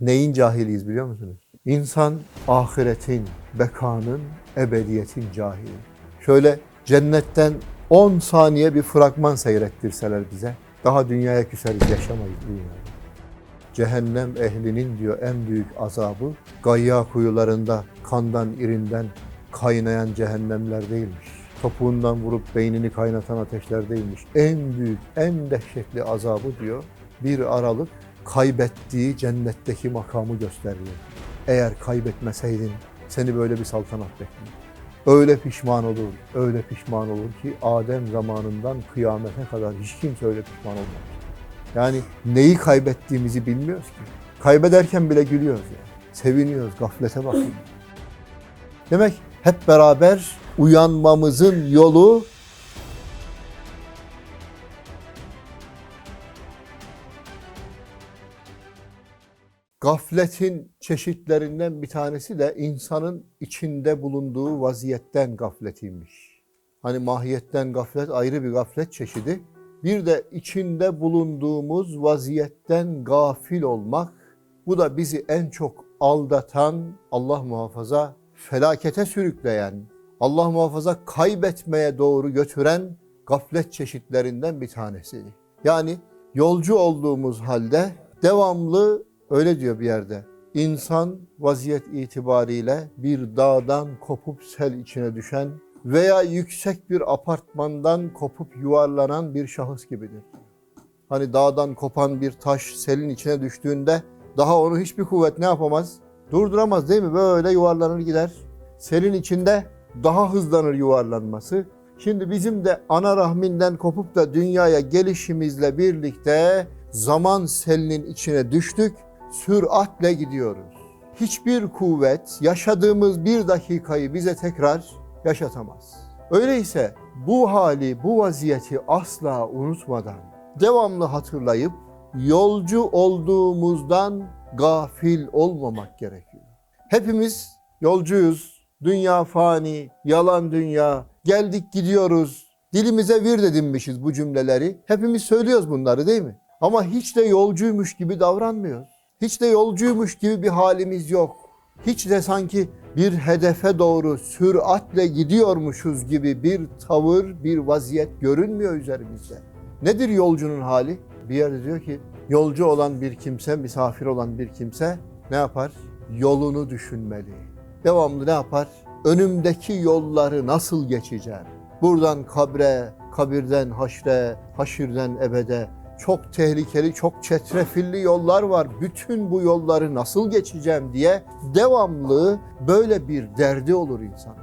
Neyin cahiliyiz biliyor musunuz? İnsan ahiretin, bekanın, ebediyetin cahili. Şöyle cennetten 10 saniye bir fragman seyrettirseler bize, daha dünyaya küseriz, yaşamayız dünyada. Cehennem ehlinin diyor en büyük azabı, gayya kuyularında kandan, irinden kaynayan cehennemler değilmiş. Topuğundan vurup beynini kaynatan ateşler değilmiş. En büyük, en dehşetli azabı diyor, bir aralık kaybettiği cennetteki makamı gösteriyor. Eğer kaybetmeseydin seni böyle bir saltanat bekliyor. Öyle pişman olur, öyle pişman olur ki Adem zamanından kıyamete kadar hiç kimse öyle pişman olmaz. Yani neyi kaybettiğimizi bilmiyoruz ki. Kaybederken bile gülüyoruz yani. Seviniyoruz, gaflete bakın. Demek hep beraber uyanmamızın yolu Gafletin çeşitlerinden bir tanesi de insanın içinde bulunduğu vaziyetten gafletiymiş. Hani mahiyetten gaflet ayrı bir gaflet çeşidi. Bir de içinde bulunduğumuz vaziyetten gafil olmak. Bu da bizi en çok aldatan, Allah muhafaza felakete sürükleyen, Allah muhafaza kaybetmeye doğru götüren gaflet çeşitlerinden bir tanesi. Yani yolcu olduğumuz halde devamlı Öyle diyor bir yerde. İnsan vaziyet itibariyle bir dağdan kopup sel içine düşen veya yüksek bir apartmandan kopup yuvarlanan bir şahıs gibidir. Hani dağdan kopan bir taş selin içine düştüğünde daha onu hiçbir kuvvet ne yapamaz? Durduramaz değil mi? Böyle yuvarlanır gider. Selin içinde daha hızlanır yuvarlanması. Şimdi bizim de ana rahminden kopup da dünyaya gelişimizle birlikte zaman selinin içine düştük süratle gidiyoruz. Hiçbir kuvvet yaşadığımız bir dakikayı bize tekrar yaşatamaz. Öyleyse bu hali, bu vaziyeti asla unutmadan, devamlı hatırlayıp yolcu olduğumuzdan gafil olmamak gerekiyor. Hepimiz yolcuyuz. Dünya fani, yalan dünya. Geldik gidiyoruz. Dilimize vir edinmişiz bu cümleleri. Hepimiz söylüyoruz bunları değil mi? Ama hiç de yolcuymuş gibi davranmıyoruz. Hiç de yolcuymuş gibi bir halimiz yok. Hiç de sanki bir hedefe doğru süratle gidiyormuşuz gibi bir tavır, bir vaziyet görünmüyor üzerimizde. Nedir yolcunun hali? Bir yerde diyor ki yolcu olan bir kimse, misafir olan bir kimse ne yapar? Yolunu düşünmeli. Devamlı ne yapar? Önümdeki yolları nasıl geçeceğim? Buradan kabre, kabirden haşre, haşirden ebede çok tehlikeli, çok çetrefilli yollar var. Bütün bu yolları nasıl geçeceğim diye devamlı böyle bir derdi olur insan.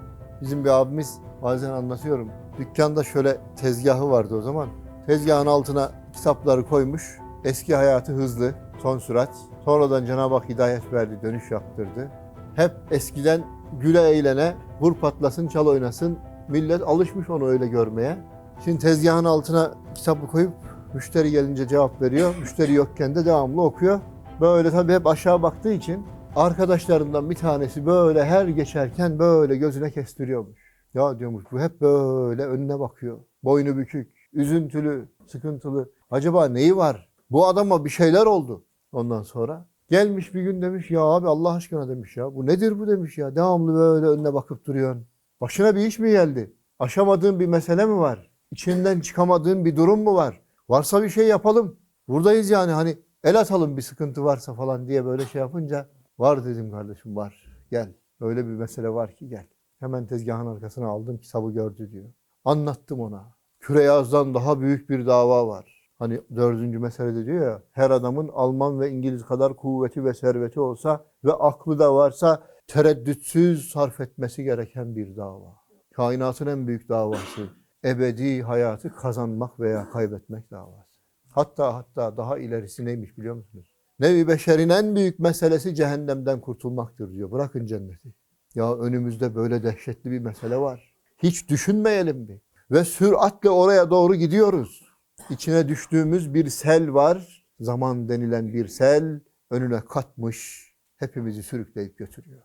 Bizim bir abimiz bazen anlatıyorum. Dükkanda şöyle tezgahı vardı o zaman. Tezgahın altına kitapları koymuş. Eski hayatı hızlı, son sürat. Sonradan Cenab-ı Hak hidayet verdi, dönüş yaptırdı. Hep eskiden güle eğlene, vur patlasın, çal oynasın. Millet alışmış onu öyle görmeye. Şimdi tezgahın altına kitabı koyup Müşteri gelince cevap veriyor. Müşteri yokken de devamlı okuyor. Böyle tabii hep aşağı baktığı için arkadaşlarından bir tanesi böyle her geçerken böyle gözüne kestiriyormuş. Ya diyormuş bu hep böyle önüne bakıyor. Boynu bükük, üzüntülü, sıkıntılı. Acaba neyi var? Bu adama bir şeyler oldu. Ondan sonra gelmiş bir gün demiş ya abi Allah aşkına demiş ya. Bu nedir bu demiş ya. Devamlı böyle önüne bakıp duruyorsun. Başına bir iş mi geldi? Aşamadığın bir mesele mi var? İçinden çıkamadığın bir durum mu var? Varsa bir şey yapalım. Buradayız yani hani el atalım bir sıkıntı varsa falan diye böyle şey yapınca var dedim kardeşim var. Gel. Öyle bir mesele var ki gel. Hemen tezgahın arkasına aldım kitabı gördü diyor. Anlattım ona. Küreyaz'dan daha büyük bir dava var. Hani dördüncü meselede diyor ya her adamın Alman ve İngiliz kadar kuvveti ve serveti olsa ve aklı da varsa tereddütsüz sarf etmesi gereken bir dava. Kainatın en büyük davası ebedi hayatı kazanmak veya kaybetmek davası. Hatta hatta daha ilerisi neymiş biliyor musunuz? Nevi beşerin en büyük meselesi cehennemden kurtulmaktır diyor. Bırakın cenneti. Ya önümüzde böyle dehşetli bir mesele var. Hiç düşünmeyelim mi? Ve süratle oraya doğru gidiyoruz. İçine düştüğümüz bir sel var. Zaman denilen bir sel önüne katmış. Hepimizi sürükleyip götürüyor.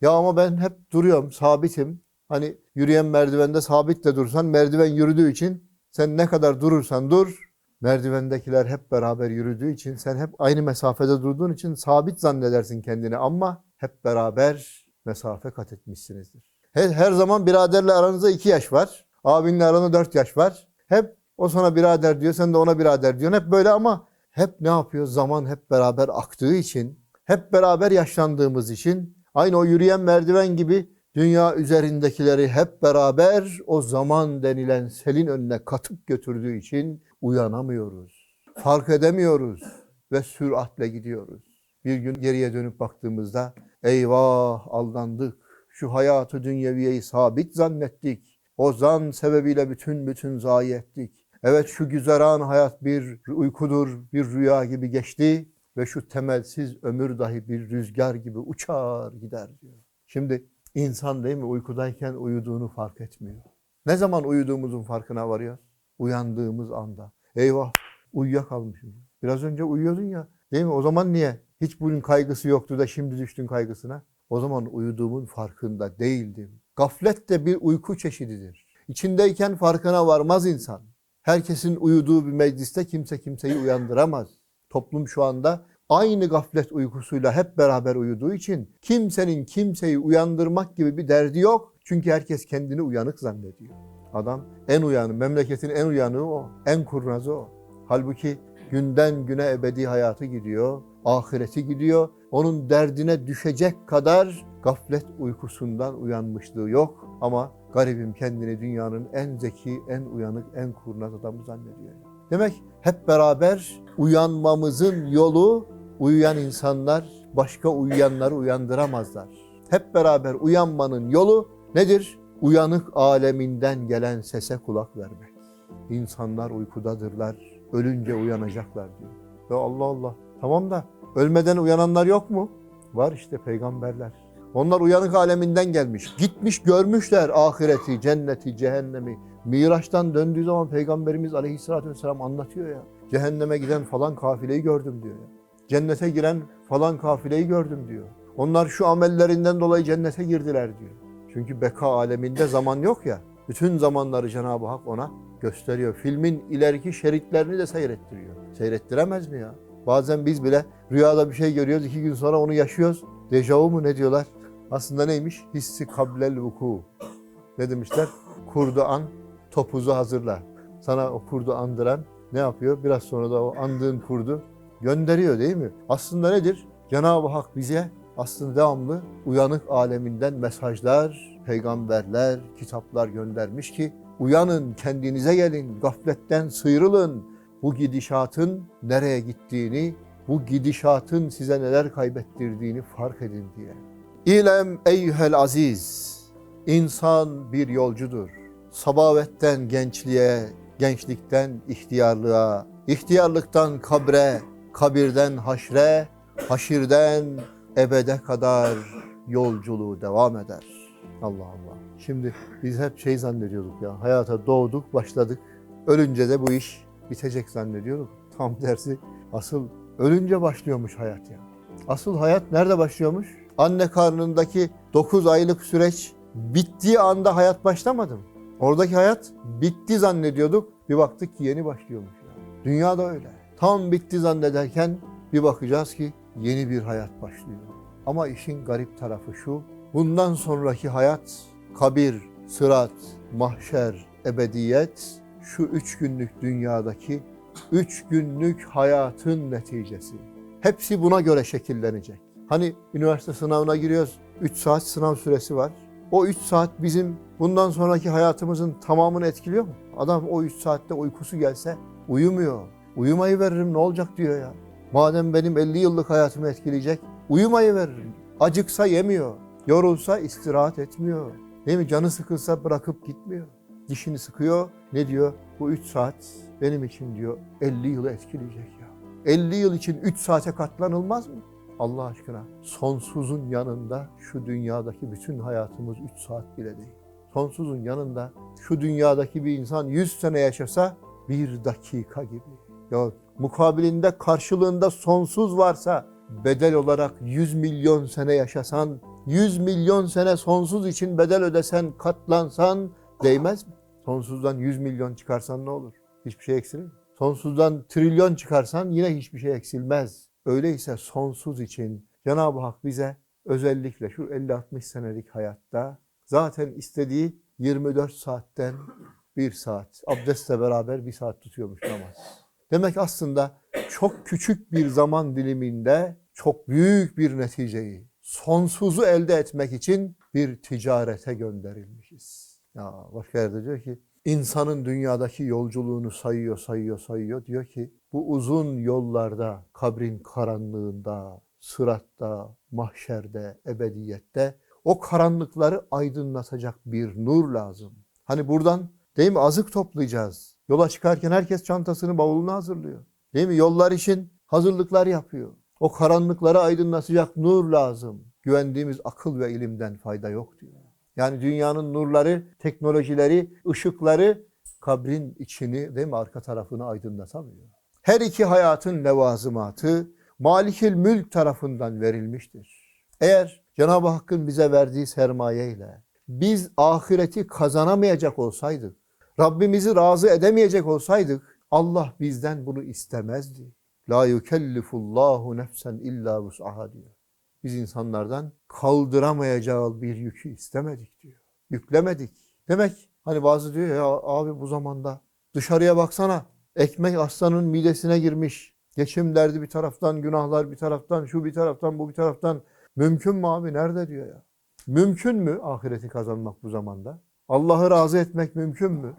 Ya ama ben hep duruyorum, sabitim. Hani yürüyen merdivende sabit de dursan merdiven yürüdüğü için sen ne kadar durursan dur merdivendekiler hep beraber yürüdüğü için sen hep aynı mesafede durduğun için sabit zannedersin kendini ama hep beraber mesafe kat etmişsinizdir. Her, her zaman biraderle aranızda iki yaş var. Abinle aranda dört yaş var. Hep o sana birader diyor, sen de ona birader diyorsun. Hep böyle ama hep ne yapıyor? Zaman hep beraber aktığı için, hep beraber yaşlandığımız için, aynı o yürüyen merdiven gibi dünya üzerindekileri hep beraber o zaman denilen selin önüne katıp götürdüğü için uyanamıyoruz. Fark edemiyoruz ve süratle gidiyoruz. Bir gün geriye dönüp baktığımızda eyvah aldandık. Şu hayatı dünyeviyeyi sabit zannettik. O zan sebebiyle bütün bütün zayi ettik. Evet şu güzeran hayat bir uykudur, bir rüya gibi geçti ve şu temelsiz ömür dahi bir rüzgar gibi uçar gider diyor. Şimdi insan değil mi uykudayken uyuduğunu fark etmiyor. Ne zaman uyuduğumuzun farkına varıyor? Uyandığımız anda. Eyvah uyuyakalmışım. Biraz önce uyuyordun ya değil mi? O zaman niye? Hiç bunun kaygısı yoktu da şimdi düştün kaygısına. O zaman uyuduğumun farkında değildim. Gaflet de bir uyku çeşididir. İçindeyken farkına varmaz insan. Herkesin uyuduğu bir mecliste kimse kimseyi uyandıramaz. Toplum şu anda aynı gaflet uykusuyla hep beraber uyuduğu için kimsenin kimseyi uyandırmak gibi bir derdi yok. Çünkü herkes kendini uyanık zannediyor. Adam en uyanı, memleketin en uyanığı o, en kurnazı o. Halbuki günden güne ebedi hayatı gidiyor, ahireti gidiyor. Onun derdine düşecek kadar gaflet uykusundan uyanmışlığı yok. Ama garibim kendini dünyanın en zeki, en uyanık, en kurnaz adamı zannediyor. Demek hep beraber uyanmamızın yolu uyuyan insanlar başka uyuyanları uyandıramazlar. Hep beraber uyanmanın yolu nedir? Uyanık aleminden gelen sese kulak vermek. İnsanlar uykudadırlar, ölünce uyanacaklar diyor. Ya Allah Allah. Tamam da ölmeden uyananlar yok mu? Var işte peygamberler. Onlar uyanık aleminden gelmiş. Gitmiş görmüşler ahireti, cenneti, cehennemi. Miraç'tan döndüğü zaman Peygamberimiz aleyhissalatü vesselam anlatıyor ya. Cehenneme giden falan kafileyi gördüm diyor ya. Cennete giren falan kafileyi gördüm diyor. Onlar şu amellerinden dolayı cennete girdiler diyor. Çünkü beka aleminde zaman yok ya. Bütün zamanları Cenab-ı Hak ona gösteriyor. Filmin ileriki şeritlerini de seyrettiriyor. Seyrettiremez mi ya? Bazen biz bile rüyada bir şey görüyoruz, iki gün sonra onu yaşıyoruz. Dejavu mu ne diyorlar? Aslında neymiş? Hissi kablel vuku. Ne demişler? Kurdu an, topuzu hazırla. Sana o kurdu andıran ne yapıyor? Biraz sonra da o andığın kurdu gönderiyor değil mi? Aslında nedir? Cenab-ı Hak bize aslında devamlı uyanık aleminden mesajlar, peygamberler, kitaplar göndermiş ki uyanın, kendinize gelin, gafletten sıyrılın. Bu gidişatın nereye gittiğini, bu gidişatın size neler kaybettirdiğini fark edin diye. İlem eyyuhel aziz, insan bir yolcudur. Sabavetten gençliğe, gençlikten ihtiyarlığa, ihtiyarlıktan kabre, kabirden haşre, haşirden ebede kadar yolculuğu devam eder. Allah Allah. Şimdi biz hep şey zannediyorduk ya, hayata doğduk, başladık. Ölünce de bu iş bitecek zannediyorduk. Tam tersi asıl ölünce başlıyormuş hayat ya. Asıl hayat nerede başlıyormuş? Anne karnındaki 9 aylık süreç bittiği anda hayat başlamadı mı? Oradaki hayat bitti zannediyorduk. Bir baktık ki yeni başlıyormuş. Ya. Dünya da öyle. Tam bitti zannederken bir bakacağız ki yeni bir hayat başlıyor. Ama işin garip tarafı şu. Bundan sonraki hayat kabir, sırat, mahşer, ebediyet şu üç günlük dünyadaki üç günlük hayatın neticesi. Hepsi buna göre şekillenecek. Hani üniversite sınavına giriyoruz, 3 saat sınav süresi var. O 3 saat bizim bundan sonraki hayatımızın tamamını etkiliyor mu? Adam o 3 saatte uykusu gelse uyumuyor. Uyumayı veririm ne olacak diyor ya. Madem benim 50 yıllık hayatımı etkileyecek, uyumayı veririm. Acıksa yemiyor, yorulsa istirahat etmiyor. Değil mi? Canı sıkılsa bırakıp gitmiyor. Dişini sıkıyor. Ne diyor? Bu 3 saat benim için diyor 50 yılı etkileyecek ya. 50 yıl için 3 saate katlanılmaz mı? Allah aşkına sonsuzun yanında şu dünyadaki bütün hayatımız 3 saat bile değil. Sonsuzun yanında şu dünyadaki bir insan 100 sene yaşasa bir dakika gibi. Ya mukabilinde karşılığında sonsuz varsa bedel olarak 100 milyon sene yaşasan, 100 milyon sene sonsuz için bedel ödesen, katlansan değmez mi? Sonsuzdan 100 milyon çıkarsan ne olur? Hiçbir şey eksilir mi? Sonsuzdan trilyon çıkarsan yine hiçbir şey eksilmez. Öyleyse sonsuz için Cenab-ı Hak bize özellikle şu 50-60 senelik hayatta zaten istediği 24 saatten bir saat. Abdestle beraber bir saat tutuyormuş namaz. Demek aslında çok küçük bir zaman diliminde çok büyük bir neticeyi, sonsuzu elde etmek için bir ticarete gönderilmişiz. Ya başka yerde diyor ki insanın dünyadaki yolculuğunu sayıyor, sayıyor, sayıyor. Diyor ki bu uzun yollarda, kabrin karanlığında, sıratta, mahşerde, ebediyette o karanlıkları aydınlatacak bir nur lazım. Hani buradan değil mi azık toplayacağız. Yola çıkarken herkes çantasını, bavulunu hazırlıyor. Değil mi? Yollar için hazırlıklar yapıyor. O karanlıkları aydınlatacak nur lazım. Güvendiğimiz akıl ve ilimden fayda yok diyor. Yani dünyanın nurları, teknolojileri, ışıkları kabrin içini değil mi arka tarafını aydınlatamıyor. Her iki hayatın levazımatı Malikil Mülk tarafından verilmiştir. Eğer Cenab-ı Hakk'ın bize verdiği sermaye ile biz ahireti kazanamayacak olsaydık, Rabbimizi razı edemeyecek olsaydık Allah bizden bunu istemezdi. La yukellifullahu nefsen illa vus'aha diyor. Biz insanlardan kaldıramayacağı bir yükü istemedik diyor. Yüklemedik. Demek hani bazı diyor ya abi bu zamanda dışarıya baksana ekmek aslanın midesine girmiş. Geçim derdi bir taraftan, günahlar bir taraftan, şu bir taraftan, bu bir taraftan. Mümkün mü abi? Nerede diyor ya? Mümkün mü ahireti kazanmak bu zamanda? Allah'ı razı etmek mümkün mü?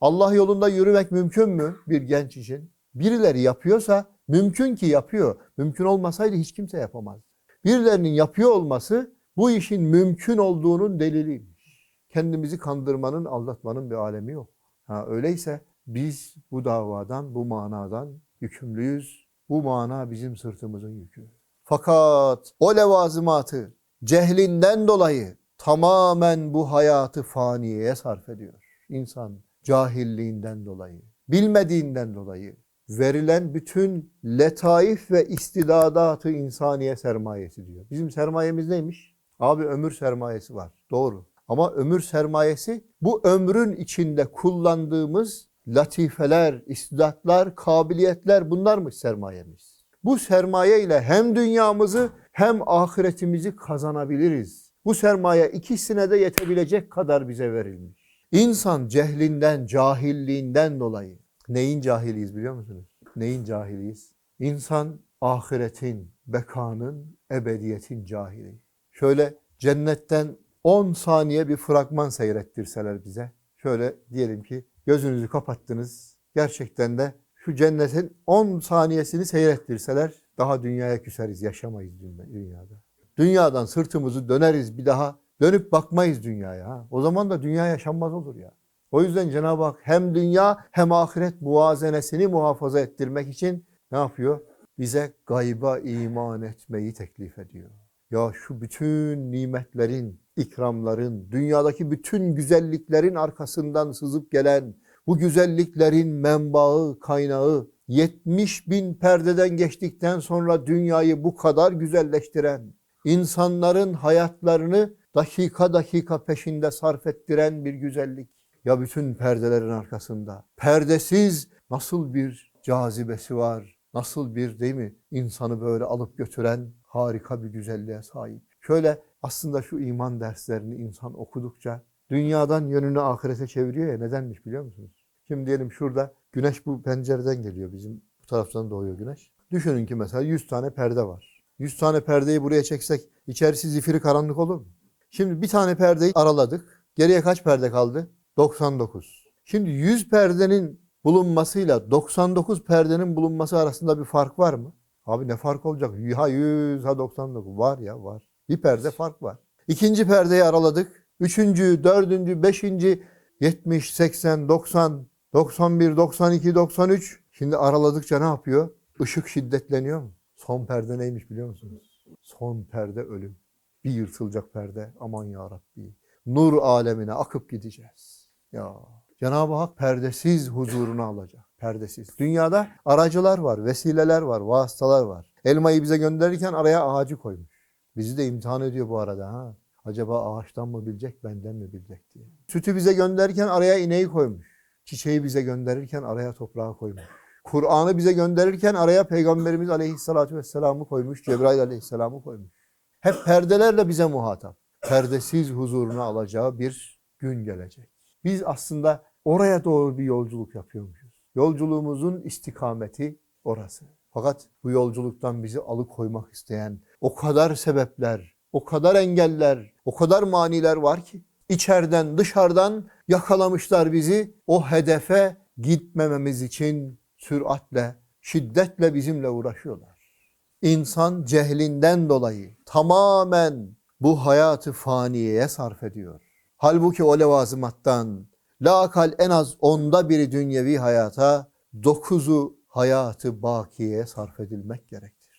Allah yolunda yürümek mümkün mü bir genç için? Birileri yapıyorsa mümkün ki yapıyor. Mümkün olmasaydı hiç kimse yapamazdı. Birilerinin yapıyor olması bu işin mümkün olduğunun deliliymiş. Kendimizi kandırmanın, aldatmanın bir alemi yok. Ha, öyleyse biz bu davadan, bu manadan yükümlüyüz. Bu mana bizim sırtımızın yükü. Fakat o levazımatı cehlinden dolayı tamamen bu hayatı faniyeye sarf ediyor. İnsan cahilliğinden dolayı, bilmediğinden dolayı verilen bütün letaif ve istidadatı insaniye sermayesi diyor. Bizim sermayemiz neymiş? Abi ömür sermayesi var. Doğru. Ama ömür sermayesi bu ömrün içinde kullandığımız latifeler, istidatlar, kabiliyetler bunlarmış sermayemiz. Bu sermaye ile hem dünyamızı hem ahiretimizi kazanabiliriz. Bu sermaye ikisine de yetebilecek kadar bize verilmiş. İnsan cehlinden, cahilliğinden dolayı neyin cahiliyiz biliyor musunuz? Neyin cahiliyiz? İnsan ahiretin, bekanın, ebediyetin cahili. Şöyle cennetten 10 saniye bir fragman seyrettirseler bize. Şöyle diyelim ki gözünüzü kapattınız. Gerçekten de şu cennetin 10 saniyesini seyrettirseler daha dünyaya küseriz, yaşamayız dünyada. Dünyadan sırtımızı döneriz bir daha dönüp bakmayız dünyaya. O zaman da dünya yaşanmaz olur ya. O yüzden Cenab-ı Hak hem dünya hem ahiret muvazenesini muhafaza ettirmek için ne yapıyor? Bize gayba iman etmeyi teklif ediyor. Ya şu bütün nimetlerin, ikramların, dünyadaki bütün güzelliklerin arkasından sızıp gelen bu güzelliklerin menbaı, kaynağı 70 bin perdeden geçtikten sonra dünyayı bu kadar güzelleştiren, insanların hayatlarını dakika dakika peşinde sarf ettiren bir güzellik. Ya bütün perdelerin arkasında perdesiz nasıl bir cazibesi var, nasıl bir değil mi insanı böyle alıp götüren harika bir güzelliğe sahip. Şöyle aslında şu iman derslerini insan okudukça dünyadan yönünü ahirete çeviriyor ya nedenmiş biliyor musunuz? Şimdi diyelim şurada güneş bu pencereden geliyor bizim bu taraftan doğuyor güneş. Düşünün ki mesela 100 tane perde var. 100 tane perdeyi buraya çeksek içerisi zifiri karanlık olur mu? Şimdi bir tane perdeyi araladık. Geriye kaç perde kaldı? 99. Şimdi 100 perdenin bulunmasıyla 99 perdenin bulunması arasında bir fark var mı? Abi ne fark olacak? Ha 100 ha 99. Var ya var. Bir perde fark var. İkinci perdeyi araladık. Üçüncü, dördüncü, beşinci, 70, 80, 90, 91, 92, 93. Şimdi araladıkça ne yapıyor? Işık şiddetleniyor mu? Son perde neymiş biliyor musunuz? Son perde ölüm. Bir yırtılacak perde. Aman ya Rabbi. Nur alemine akıp gideceğiz. Ya Cenab-ı Hak perdesiz huzurunu alacak. Perdesiz. Dünyada aracılar var, vesileler var, vasıtalar var. Elmayı bize gönderirken araya ağacı koymuş. Bizi de imtihan ediyor bu arada ha. Acaba ağaçtan mı bilecek, benden mi bilecek diye. Sütü bize gönderirken araya ineği koymuş. Çiçeği bize gönderirken araya toprağı koymuş. Kur'an'ı bize gönderirken araya Peygamberimiz Aleyhisselatü Vesselam'ı koymuş, Cebrail Aleyhisselam'ı koymuş. Hep perdelerle bize muhatap. Perdesiz huzuruna alacağı bir gün gelecek. Biz aslında oraya doğru bir yolculuk yapıyormuşuz. Yolculuğumuzun istikameti orası. Fakat bu yolculuktan bizi alıkoymak isteyen o kadar sebepler, o kadar engeller, o kadar maniler var ki içeriden dışarıdan yakalamışlar bizi o hedefe gitmememiz için süratle, şiddetle bizimle uğraşıyorlar. İnsan cehlinden dolayı tamamen bu hayatı faniyeye sarf ediyor. Halbuki o levazımattan lakal en az onda biri dünyevi hayata, dokuzu hayatı bakiyeye sarf edilmek gerektir.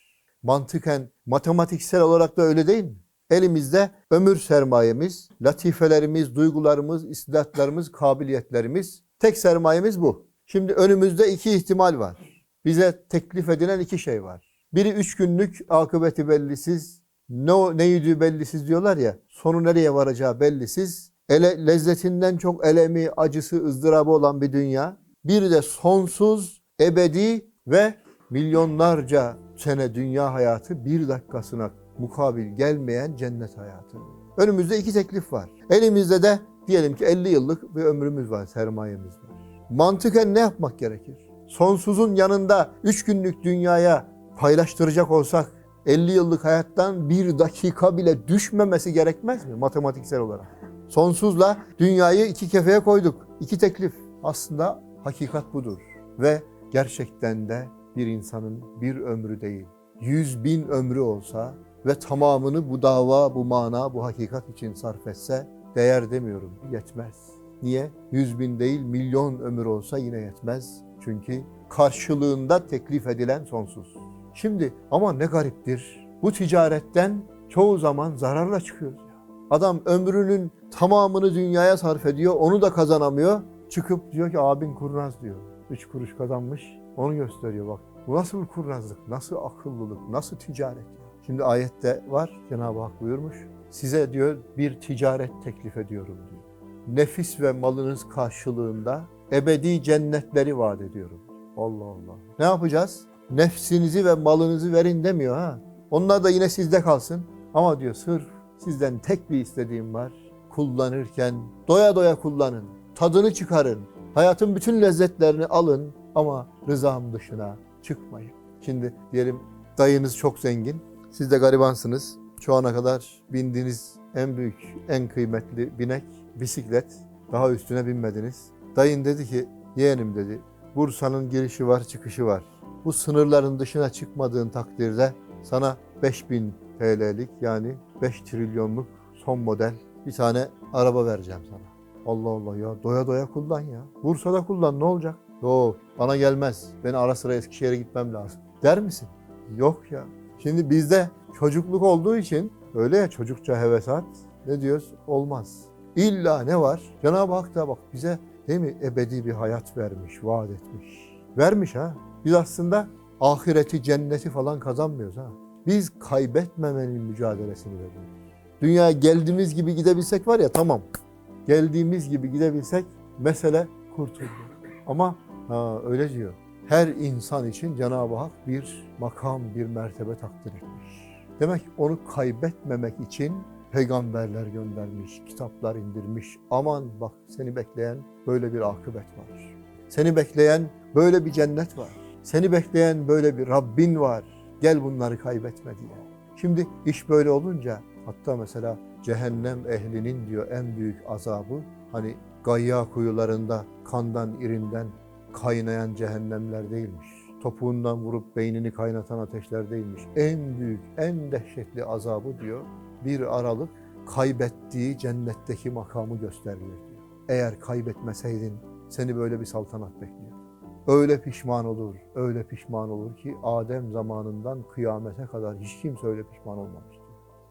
Mantıken, matematiksel olarak da öyle değil mi? Elimizde ömür sermayemiz, latifelerimiz, duygularımız, istidatlarımız, kabiliyetlerimiz. Tek sermayemiz bu. Şimdi önümüzde iki ihtimal var. Bize teklif edilen iki şey var. Biri üç günlük akıbeti bellisiz, ne, neydi bellisiz diyorlar ya, sonu nereye varacağı bellisiz. Ele, lezzetinden çok elemi, acısı, ızdırabı olan bir dünya. Bir de sonsuz, ebedi ve milyonlarca sene dünya hayatı bir dakikasına mukabil gelmeyen cennet hayatı. Önümüzde iki teklif var. Elimizde de diyelim ki 50 yıllık bir ömrümüz var, sermayemiz var. Mantıken ne yapmak gerekir? Sonsuzun yanında 3 günlük dünyaya paylaştıracak olsak 50 yıllık hayattan bir dakika bile düşmemesi gerekmez mi matematiksel olarak? Sonsuzla dünyayı iki kefeye koyduk. İki teklif. Aslında hakikat budur. Ve gerçekten de bir insanın bir ömrü değil, yüz bin ömrü olsa ve tamamını bu dava, bu mana, bu hakikat için sarf etse değer demiyorum, yetmez. Niye? Yüz bin değil, milyon ömür olsa yine yetmez. Çünkü karşılığında teklif edilen sonsuz. Şimdi ama ne gariptir. Bu ticaretten çoğu zaman zararla çıkıyoruz. Adam ömrünün tamamını dünyaya sarf ediyor, onu da kazanamıyor. Çıkıp diyor ki abin kurnaz diyor. Üç kuruş kazanmış, onu gösteriyor bak. Bu nasıl kurnazlık, nasıl akıllılık, nasıl ticaret? Şimdi ayette var, Cenab-ı Hak buyurmuş. Size diyor bir ticaret teklif ediyorum diyor. Nefis ve malınız karşılığında ebedi cennetleri vaat ediyorum. Allah Allah. Ne yapacağız? Nefsinizi ve malınızı verin demiyor ha. Onlar da yine sizde kalsın. Ama diyor sırf sizden tek bir istediğim var. Kullanırken doya doya kullanın. Tadını çıkarın. Hayatın bütün lezzetlerini alın ama rızam dışına çıkmayın. Şimdi diyelim dayınız çok zengin. Siz de garibansınız. Şu ana kadar bindiğiniz en büyük, en kıymetli binek bisiklet. Daha üstüne binmediniz. Dayın dedi ki yeğenim dedi Bursa'nın girişi var çıkışı var. Bu sınırların dışına çıkmadığın takdirde sana 5000 TL'lik yani 5 trilyonluk son model bir tane araba vereceğim sana. Allah Allah ya doya doya kullan ya. Bursa'da kullan ne olacak? Yok bana gelmez. Ben ara sıra Eskişehir'e gitmem lazım. Der misin? Yok ya. Şimdi bizde çocukluk olduğu için öyle ya çocukça hevesat ne diyoruz? Olmaz. İlla ne var? Cenab-ı Hak da bak bize değil mi ebedi bir hayat vermiş, vaat etmiş. Vermiş ha. Biz aslında ahireti, cenneti falan kazanmıyoruz ha. Biz kaybetmemenin mücadelesini veriyoruz. Dünyaya geldiğimiz gibi gidebilsek var ya tamam. Geldiğimiz gibi gidebilsek mesele kurtuldu. Ama ha, öyle diyor. Her insan için Cenab-ı Hak bir makam, bir mertebe takdir etmiş. Demek onu kaybetmemek için peygamberler göndermiş, kitaplar indirmiş. Aman bak seni bekleyen böyle bir akıbet var. Seni bekleyen böyle bir cennet var. Seni bekleyen böyle bir Rabbin var. Gel bunları kaybetme diye. Şimdi iş böyle olunca hatta mesela cehennem ehlinin diyor en büyük azabı hani gayya kuyularında kandan irinden kaynayan cehennemler değilmiş. Topuğundan vurup beynini kaynatan ateşler değilmiş. En büyük, en dehşetli azabı diyor bir aralık kaybettiği cennetteki makamı gösteriyor diyor. Eğer kaybetmeseydin seni böyle bir saltanat bekliyor. Öyle pişman olur, öyle pişman olur ki Adem zamanından kıyamete kadar hiç kimse öyle pişman olmamış diyor.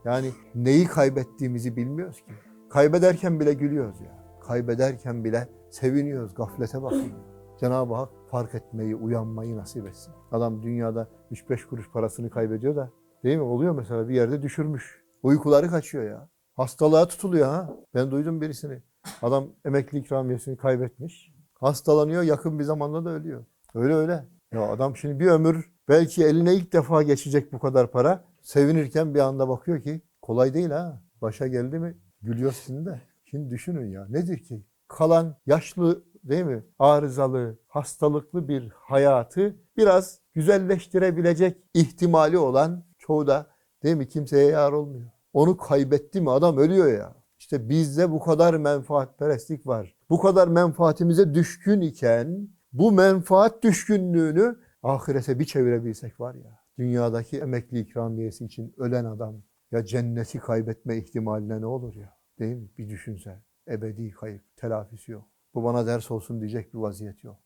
Yani neyi kaybettiğimizi bilmiyoruz ki. Kaybederken bile gülüyoruz ya. Kaybederken bile seviniyoruz, gaflete bakıyoruz. Cenab-ı Hak fark etmeyi, uyanmayı nasip etsin. Adam dünyada 3-5 kuruş parasını kaybediyor da değil mi? Oluyor mesela bir yerde düşürmüş. Uykuları kaçıyor ya. Hastalığa tutuluyor ha. Ben duydum birisini. Adam emekli ikramiyesini kaybetmiş. Hastalanıyor yakın bir zamanda da ölüyor. Öyle öyle. Ya adam şimdi bir ömür belki eline ilk defa geçecek bu kadar para. Sevinirken bir anda bakıyor ki kolay değil ha. Başa geldi mi gülüyorsun da. Şimdi düşünün ya nedir ki? Kalan yaşlı değil mi? Arızalı, hastalıklı bir hayatı biraz güzelleştirebilecek ihtimali olan çoğu da değil mi kimseye yar olmuyor. Onu kaybetti mi adam ölüyor ya. İşte bizde bu kadar menfaatperestlik var. Bu kadar menfaatimize düşkün iken bu menfaat düşkünlüğünü ahirete bir çevirebilsek var ya. Dünyadaki emekli ikramiyesi için ölen adam ya cenneti kaybetme ihtimaline ne olur ya? Değil mi? Bir düşünse. Ebedi kayıp, telafisi yok. Bu bana ders olsun diyecek bir vaziyet yok.